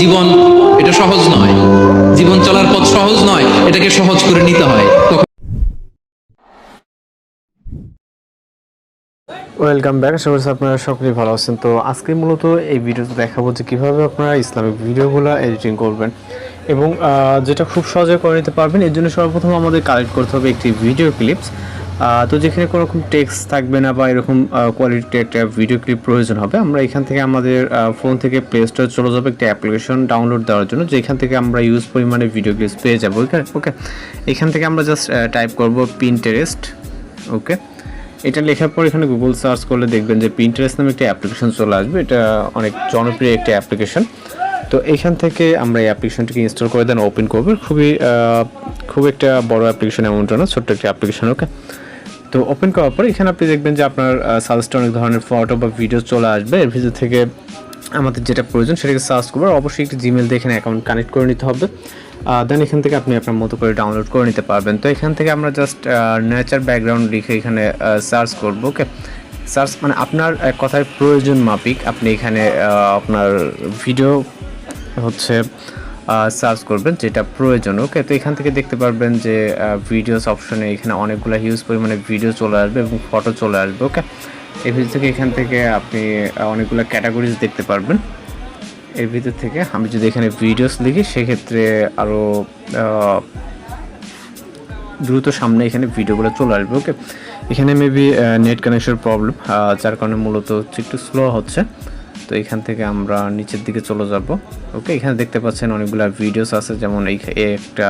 জীবন, এটা সহজ নয়। জীবন চলার পথ সহজ নয়, এটাকে সহজ করে নিতে হয়। ওয়েলকাম ব্যাক, আশা করছি আপনারা সকলেই ভালো আছেন। তো আজকে মূলত এই ভিডিওতে দেখাবো যে কীভাবে আপনারা ইসলামিক ভিডিওগুলো এডিটিং করবেন এবং যেটা খুব সহজে করে নিতে পারবেন, এর জন্য সর্বপ্রথম আমাদের কালেক্ট করতে হবে একটি ভিডিও ক্লিপস। তো যেখানে কোনো রকম টেক্সট থাকবে না বা এরকম কোয়ালিটি একটা ভিডিও ক্লিপ প্রয়োজন হবে, আমরা এখান থেকে আমাদের ফোন থেকে প্লে স্টোরে চলে যাব একটা অ্যাপ্লিকেশন ডাউনলোড দেওয়ার জন্য, যেখান থেকে আমরা ইউজ পরিমাণে ভিডিও ক্লিপস পেয়ে যাব ওকে ওকে এখান থেকে আমরা জাস্ট টাইপ করব পিনটেরেস্ট ওকে এটা লেখার পর এখানে গুগল সার্চ করলে দেখবেন যে প্রিন্টারেস্ট নামে একটা অ্যাপ্লিকেশন চলে আসবে, এটা অনেক জনপ্রিয় একটা অ্যাপ্লিকেশন তো এখান থেকে আমরা এই অ্যাপ্লিকেশনটিকে ইনস্টল করে দেন ওপেন করব। খুবই খুব একটা বড় অ্যাপ্লিকেশন এমনটা না, ছোট্ট একটা অ্যাপ্লিকেশন ওকে তো ওপেন করার পর এখানে আপনি দেখবেন যে আপনার সাজেস্ট অনেক ধরনের ফটো বা ভিডিও চলে আসবে। এর ভিতর থেকে আমাদের যেটা প্রয়োজন সেটাকে সার্চ করব অবশ্যই একটি জিমেল দিয়ে এখানে অ্যাকাউন্ট কানেক্ট করে নিতে হবে। দেন এখান থেকে আপনি আপনার মতো করে ডাউনলোড করে নিতে পারবেন। তো এখান থেকে আমরা জাস্ট নেচার ব্যাকগ্রাউন্ড লিখে এখানে সার্চ করব ওকে সার্চ মানে আপনার কথায় প্রয়োজন মাফিক। আপনি এখানে আপনার ভিডিও হচ্ছে সার্চ করবেন, যেটা প্রয়োজন। ওকে তো এখান থেকে দেখতে পারবেন যে ভিডিওস অপশনে এখানে অনেকগুলো হিউজ পরিমাণে ভিডিও চলে আসবে এবং ফটো চলে আসবে ওকে এর ভিতর থেকে এখান থেকে আপনি অনেকগুলো ক্যাটাগরিজ দেখতে পারবেন। এর ভিতর থেকে আমি যদি এখানে ভিডিওস লিখি, সেক্ষেত্রে আরও দ্রুত সামনে এখানে ভিডিওগুলো চলে আসবে ওকে এখানে মেবি নেট কানেকশন প্রবলেম যার কারণে মূলত একটু স্লো হচ্ছে। তো এখান থেকে আমরা নিচের দিকে চলে যাব। ওকে এখানে দেখতে পাচ্ছেন অনেকগুলো ভিডিওস আছে, যেমন এই একটা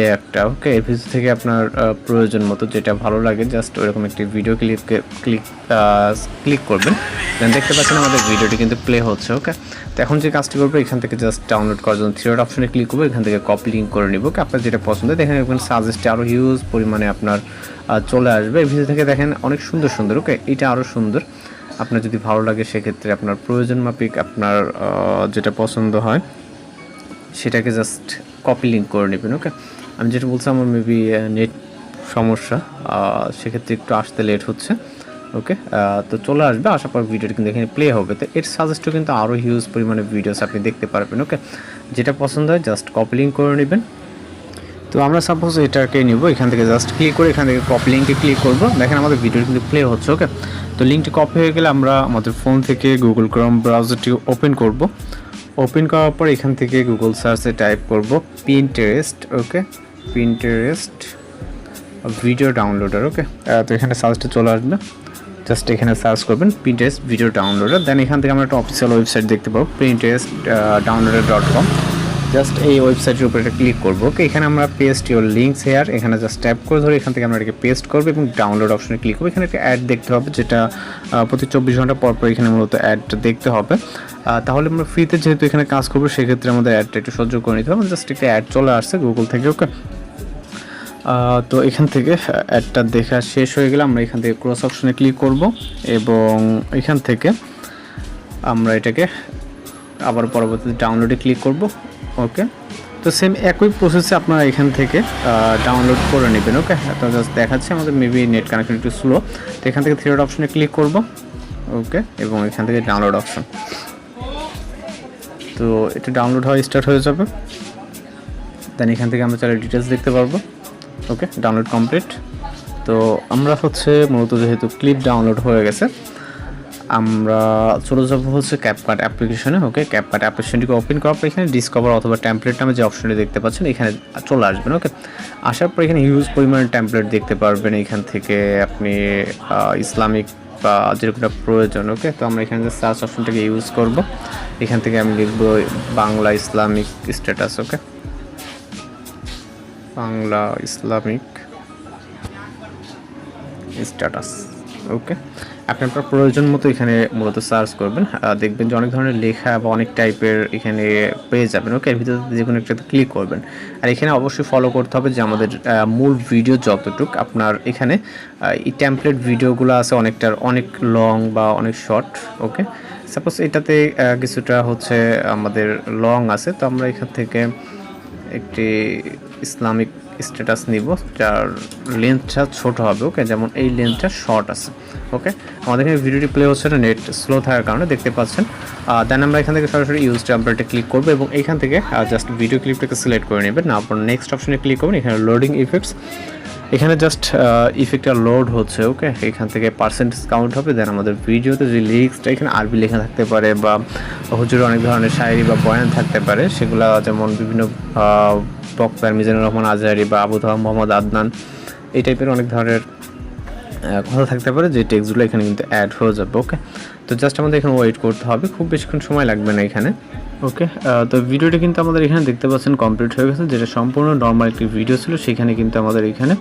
এ একটা ওকে এর ভিতর থেকে আপনার প্রয়োজন মতো যেটা ভালো লাগে জাস্ট ওইরকম একটি ভিডিও ক্লিপ ক্লিক ক্লিক করবেন। দেন দেখতে পাচ্ছেন আমাদের ভিডিওটি কিন্তু প্লে হচ্ছে ওকে তো এখন যে কাজটি করব, এখান থেকে জাস্ট ডাউনলোড করার জন্য থ্রি অপশনে ক্লিক করব, এখান থেকে কপি লিঙ্ক করে নিব ওকে আপনার যেটা পছন্দ, দেখেন এখানে সাজেস্টে আরও হিউজ পরিমাণে আপনার চলে আসবে। এর ভিতর থেকে দেখেন অনেক সুন্দর সুন্দর ওকে এটা আরও সুন্দর। আপনার যদি ভালো লাগে, সেক্ষেত্রে আপনার প্রয়োজন মাফিক আপনার যেটা পছন্দ হয়, সেটাকে জাস্ট কপি লিঙ্ক করে নেবেন ওকে আমি যেটা বলছি আমার মেবি নেট সমস্যা সেক্ষেত্রে একটু আসতে লেট হচ্ছে ওকে তো চলে আসবে, আসার পর ভিডিওটি কিন্তু এখানে প্লে হবে। তো এর সাজেস্টও কিন্তু আরও হিউজ পরিমাণে ভিডিওস আপনি দেখতে পারবেন ওকে যেটা পছন্দ হয় জাস্ট কপি লিঙ্ক করে নেবেন। তো আমরা সাপোজ এটাকে নিব, এখান থেকে জাস্ট ক্লিক করে এখান থেকে কপি লিঙ্কে ক্লিক করব। দেখেন আমাদের ভিডিও কিন্তু প্লে হচ্ছে ওকে তো লিঙ্কটি কপি হয়ে গেলে আমরা আমাদের ফোন থেকে গুগল ক্রোম ব্রাউজারটি ওপেন করব। ওপেন করার পর এখান থেকে গুগল সার্চে টাইপ করব পিনটেরেস্ট ওকে পিনটেরেস্ট ভিডিও ডাউনলোডার ওকে তো এখানে সার্চটা চলে আসবে। জাস্ট এখানে সার্চ করবেন প্রিন্টারেস্ট ভিডিও ডাউনলোডার দেন এখান থেকে আমরা একটা অফিসিয়াল ওয়েবসাইট দেখতে পাবো Pinterest downloader dot com just এই ওয়েবসাইটের উপরে একটা ক্লিক করব। ওকে এখানে আমরা পেস্ট ইউর লিঙ্কস হেয়ার এখানে জাস্ট ট্যাপ করে ধরে, এখান থেকে আমরা এটাকে পেস্ট করব এবং ডাউনলোড অপশনে ক্লিক করব। এখানে একটা অ্যাড দেখতে হবে, যেটা প্রতি চব্বিশ ঘণ্টা পর পর এখানে মূলত অ্যাড দেখতে হবে। তাহলে আমরা ফ্রিতে যেহেতু এখানে কাজ করব, সেক্ষেত্রে আমাদের অ্যাডটা একটু সহ্য করে নিতে হবে। জাস্ট একটা অ্যাড চলে আসছে গুগল থেকে ওকে তো এখান থেকে অ্যাডটা দেখা শেষ হয়ে গেলে আমরা এখান থেকে ক্রস অপশনে ক্লিক করব এবং এখান থেকে আমরা এটাকে আবার পরবর্তীতে ডাউনলোডে ক্লিক করব। ওকে তো সেম একই প্রসেসে আপনারা এখান থেকে ডাউনলোড করে নেবেন ওকে তো জাস্ট দেখাচ্ছে, আমাদের মেবি নেট কানেকশন একটু স্লো তো এখান থেকে থ্রি অপশনে ক্লিক করব ওকে এবং এখান থেকে ডাউনলোড অপশন তো এটা ডাউনলোড হওয়া স্টার্ট হয়ে যাবে। দেন এখান থেকে আমরা চাইলে ডিটেলস দেখতে পারব ওকে ডাউনলোড কমপ্লিট তো আমরা হচ্ছে মূলত যেহেতু ক্লিপ ডাউনলোড হয়ে গেছে আমরা চলে যাব হচ্ছে ক্যাপকাট অ্যাপ্লিকেশনে ওকে ক্যাপকাট অ্যাপ্লিকেশনটিকে ওপেন করার পর এখানে ডিসকভার অথবা ট্যাম্পলেট নামে যে অপশনটি দেখতে পাচ্ছেন, এখানে চলে আসবেন ওকে আসার পর এখানে হিউজ পরিমাণে ট্যাম্পলেট দেখতে পারবেন এখান থেকে আপনি ইসলামিক বা যেরকমটা প্রয়োজন ওকে তো আমরা এখানে সার্চ অপশনটাকে ইউজ করব, এখান থেকে আমি লিখব Bangla Islamic status okay Bangla Islamic status okay আপনি আপনার প্রয়োজন মতো এখানে মূলত সার্চ করবেন। দেখবেন যে অনেক ধরনের লেখা বা অনেক টাইপের এখানে পেয়ে যাবেন। ওকে এর ভিতরে যে কোনো একটাতে ক্লিক করবেন। আর এখানে অবশ্যই ফলো করতে হবে যে আমাদের মূল ভিডিও যতটুক আপনার এখানে এই ট্যাম্পলেট ভিডিওগুলো আছে অনেকটার অনেক লং বা অনেক শর্ট ওকে সাপোজ এটাতে কিছুটা হচ্ছে আমাদের লং আছে। তো আমরা এখান থেকে একটি ইসলামিক স্ট্যাটাস নিব, যার লেন্থটা ছোট হবে ওকে যেমন এই লেন্থটা শর্ট আছে ওকে আমাদের এখানে ভিডিওটি প্লে হচ্ছে না নেট স্লো থাকার কারণে, দেখতে পাচ্ছেন। দেন আমরা এখান থেকে সরাসরি ইউজ টেম্পারটা ক্লিক করব এবং এখান থেকে জাস্ট ভিডিও ক্লিপটাকে সিলেক্ট করে নেবেন। আপনার নেক্সট অপশনে ক্লিক করবেন, এখানে লোডিং ইফেক্টস এখানে জাস্ট ইফেক্টটা লোড হচ্ছে ওকে এখান থেকে পার্সেন্টেজ কাউন্ট হবে দেন আমাদের ভিডিওতে যে লিরিক্সটা এখানে আরবি লেখা থাকতে পারে, বা হুজুর অনেক ধরনের শায়েরি বা বয়ান থাকতে পারে, সেগুলো যেমন বিভিন্ন বক্তার মিজানুর রহমান আজহারি বা আবু মোহাম্মদ আদনান, এই টাইপের অনেক ধরনের কথা থাকতে পারে যে টেক্সটগুলো এখানে কিন্তু অ্যাড হয়ে যাবে ওকে তো জাস্ট আমাদের এখানে ওয়েট করতে হবে, খুব বেশিক্ষণ সময় লাগবে না এখানে ওকে তো ভিডিওটা কিন্তু আমাদের এখানে দেখতে পাচ্ছেন কমপ্লিট হয়ে গেছে, যেটা সম্পূর্ণ নর্মাল একটি ভিডিও ছিল, সেখানে কিন্তু আমাদের এখানে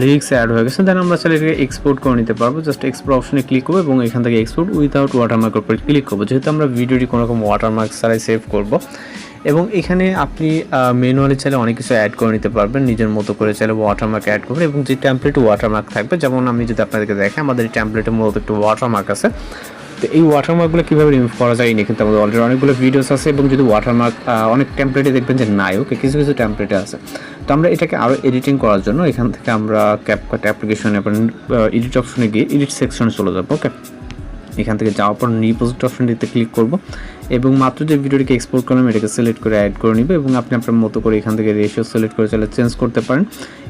লিরিক্স অ্যাড হয়ে গেছে। দেন আমরা চাইলে এটাকে এক্সপোর্ট করে নিতে পারব জাস্ট এক্সপোর্ট অপশনে ক্লিক করব এবং এখান থেকে এক্সপোর্ট উইথাউট ওয়াটারমার্কের উপর ক্লিক করব। যেহেতু আমরা ভিডিওটি কোনো রকম ওয়াটারমার্ক ছাড়াই সেভ করব এবং এখানে আপনি ম্যানুয়ালি চাইলে অনেক কিছু অ্যাড করে নিতে পারবেন। নিজের মতো করে চাইলে ওয়াটারমার্ক অ্যাড করবেন এবং যে ট্যাম্পলেট ওয়াটারমার্ক থাকবে, যেমন আমি যদি আপনাদেরকে দেখে আমাদের এই ট্যাম্পলেটে মূলত একটু ওয়াটারমার্ক আছে। তো এই ওয়াটারমার্কগুলো কীভাবে রিমুভ করা যায়, এই নিয়ে কিন্তু আমাদের অলরেডি অনেকগুলো ভিডিওস আছে এবং যদি ওয়াটারমার্ক অনেক টেমপ্লেটে দেখবেন যে নাই ওকে কিছু কিছু টেমপ্লেটে আছে। তো আমরা এটাকে আরও এডিটিং করার জন্য এখান থেকে আমরা ক্যাপকাট অ্যাপ্লিকেশনে এডিট অপশনে গিয়ে এডিট সেকশনে চলে যাব ওকে এখান থেকে যাওয়ার পর রিপোজিট অপশনটিতে ক্লিক করব। এবং মাত্র যে ভিডিওটিকে এক্সপোর্ট করলাম, এটাকে সিলেক্ট করে অ্যাড করে নিবে এবং আপনি আপনার মতো করে এখান থেকে রেশিও সিলেক্ট করে চাইলে চেঞ্জ করতে পারেন।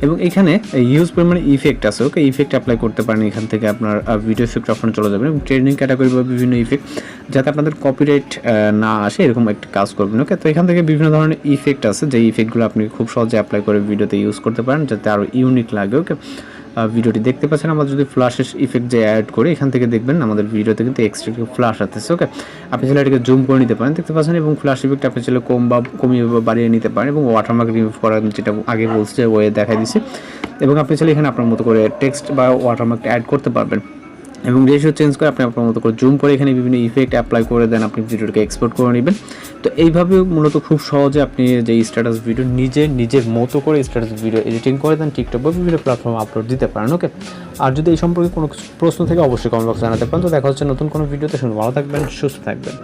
এবং এখানে ইউজ পরিমাণে ইফেক্ট আছে ওকে ইফেক্ট অ্যাপ্লাই করতে পারেন, এখান থেকে আপনার ভিডিও ইফেক্ট অপশন চলে যাবেন এবং ট্রেনিং ক্যাটাগরি বা বিভিন্ন ইফেক্ট যাতে আপনাদের কপিরাইট না আসে, এরকম একটি কাজ করবেন ওকে তো এখান থেকে বিভিন্ন ধরনের ইফেক্ট আছে যে ইফেক্টগুলো আপনি খুব সহজে অ্যাপ্লাই করে ভিডিওতে ইউজ করতে পারেন, যাতে আরও ইউনিক লাগে ওকে ভিডিওটি দেখতে পাচ্ছেন। আমরা যদি ফ্ল্যাশের ইফেক্ট যে অ্যাড করি, এখান থেকে দেখবেন আমাদের ভিডিওতে কিন্তু এক্সট্রা ফ্ল্যাশ আসতেছে ওকে আপনি চাইলে এটাকে জুম করে নিতে পারেন, দেখতে পাচ্ছেন? এবং ফ্ল্যাশ ইফেক্ট আপনি চাইলে কম বা কমিয়ে বা বাড়িয়ে নিতে পারেন এবং ওয়াটারমার্ক রিমুভ করার যেটা আগে বলছে ওয়ে দেখা দিছি। এবং আপনি চাইলে এখানে আপনার মতো করে টেক্সট বা ওয়াটারমার্ক অ্যাড করতে পারবেন। এবং রেশিও চেঞ্জ করে আপনি আপনার মতো করে জুম করে এখানে বিভিন্ন ইফেক্ট অ্যাপ্লাই করে দেন, আপনি ভিডিওটাকে এক্সপোর্ট করে নেবেন। তো এইভাবে মূলত খুব সহজে আপনি যে স্ট্যাটাস ভিডিও নিজে, নিজের মতো করে স্ট্যাটাস ভিডিও এডিটিং করে দেন টিকটক বা বিভিন্ন প্ল্যাটফর্মে আপলোড দিতে পারেন ওকে আর যদি এই সম্পর্কে কোনো প্রশ্ন থেকে, অবশ্যই কমেন্ট বক্সে জানাতে পারেন। তো দেখা হচ্ছে নতুন কোনো ভিডিওতে শুনে ভালো থাকবেন, সুস্থ থাকবেন।